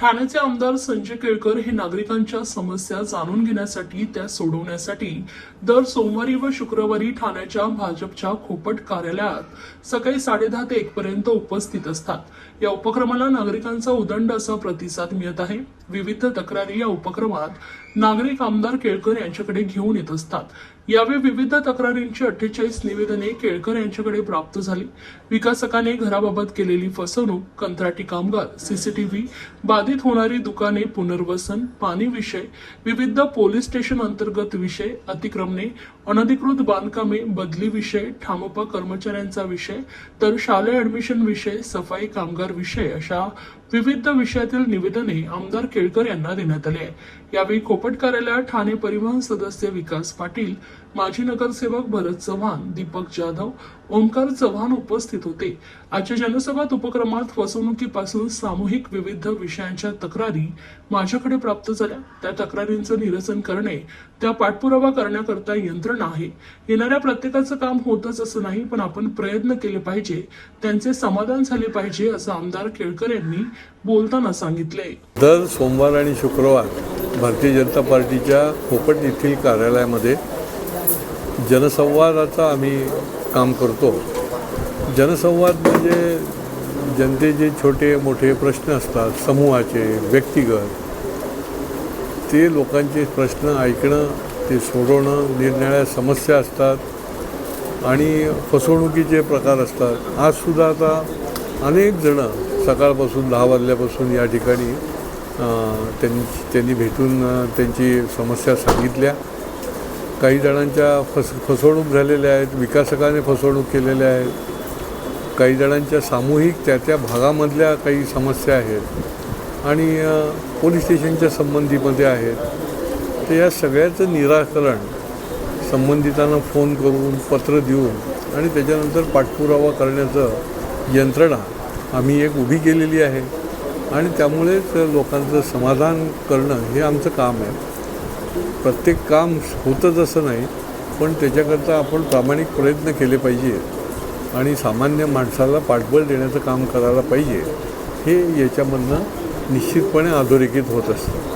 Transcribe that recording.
ठाण्याचे आमदार संजय केळकर हे नागरिकांच्या समस्या जाणून घेण्यासाठी त्या सोडवण्यासाठी दर सोमवारी व शुक्रवारी ठाण्याच्या भाजपच्या खोपट कार्यालयात सकाळी साडेदहा ते एक पर्यंत उपस्थित असतात. या उपक्रमाला नागरिकांचा उदंड असा प्रतिसाद मिळत आहे. विविध तक्रारी या उपक्रमात नागरिक आमदार केळकर यांच्याकडे घेऊन येत असतात. यावेळी विविध तक्रारींची अठ्ठेचाळीस निवेदने केळकर यांच्याकडे प्राप्त झाली. विकासकाने घराबाबत केलेली फसवणूक कंत्राटी कामगार सीसीटीव्ही बाधित होणारी दुकाने पुनर्वसन पाणी विषय विविध पोलीस स्टेशन अंतर्गत विषय अतिक्रमणे अनधिकृत बांधकामे बदली विषय ठामोपा कर्मचाऱ्यांचा विषय तर शालेय ऍडमिशन विषय सफाई कामगार विषय अशा विविध विषयातील निवेदने आमदार केळकर यांना देण्यात आले आहे. यावेळी कोपट कार्यालयात ठाणे परिवहन सदस्य विकास पाटील माजी नगरसेवक भरत चव्हाण दीपक जाधव ओमकार चव्हाण उपस्थित होते. आजच्या जनसभात उपक्रमात फसवणुकीपासून सामूहिक विविध विषयांच्या तक्रारी माझ्याकडे प्राप्त झाल्या. त्या तक्रारींचं निरसन करणे त्या पाठपुरावा करण्याकरता यंत्रणा आहे. येणाऱ्या प्रत्येकाचं काम होतच असं नाही पण आपण प्रयत्न केले पाहिजे. त्यांचे समाधान झाले पाहिजे असं आमदार केळकर यांनी बोलताना सांगितले दर सोमवार आणि शुक्रवार भारतीय जनता पार्टीच्या खोपट येथील कार्यालयामध्ये जनसंवादाचं आम्ही काम करतो. जनसंवाद म्हणजे जनतेचे छोटे मोठे प्रश्न असतात समूहाचे व्यक्तिगत ते लोकांचे प्रश्न ऐकणं ते सोडवणं निरनिराळ्या समस्या असतात आणि फसवणुकीचे प्रकार असतात. आजसुद्धा आता अनेक जणं सकाळपासून दहा वाजल्यापासून या ठिकाणी त्यांनी त्यांनी भेटून त्यांची समस्या सांगितल्या. काही जणांच्या फस फसवणूक झालेल्या आहेत विकासकाने फसवणूक केलेल्या आहेत. काही जणांच्या सामूहिक त्या त्या भागामधल्या काही समस्या आहेत. आणि पोलीस स्टेशनच्या संबंधीमध्ये आहेत. तर या सगळ्याचं निराकरण संबंधितांना फोन करून पत्र देऊन आणि त्याच्यानंतर पाठपुरावा करण्याचं यंत्रणा आम्ही एक उभी केलेली आहे. आणि त्यामुळेच लोकांचं समाधान करणं हे आमचं काम आहे. प्रत्येक काम होतंच असं नाही पण त्याच्याकरता आपण प्रामाणिक प्रयत्न केले पाहिजे आणि सामान्य माणसाला पाठबळ देण्याचं काम करायला पाहिजे हे याच्यामधनं निश्चितपणे अधोरेखित होत असतं.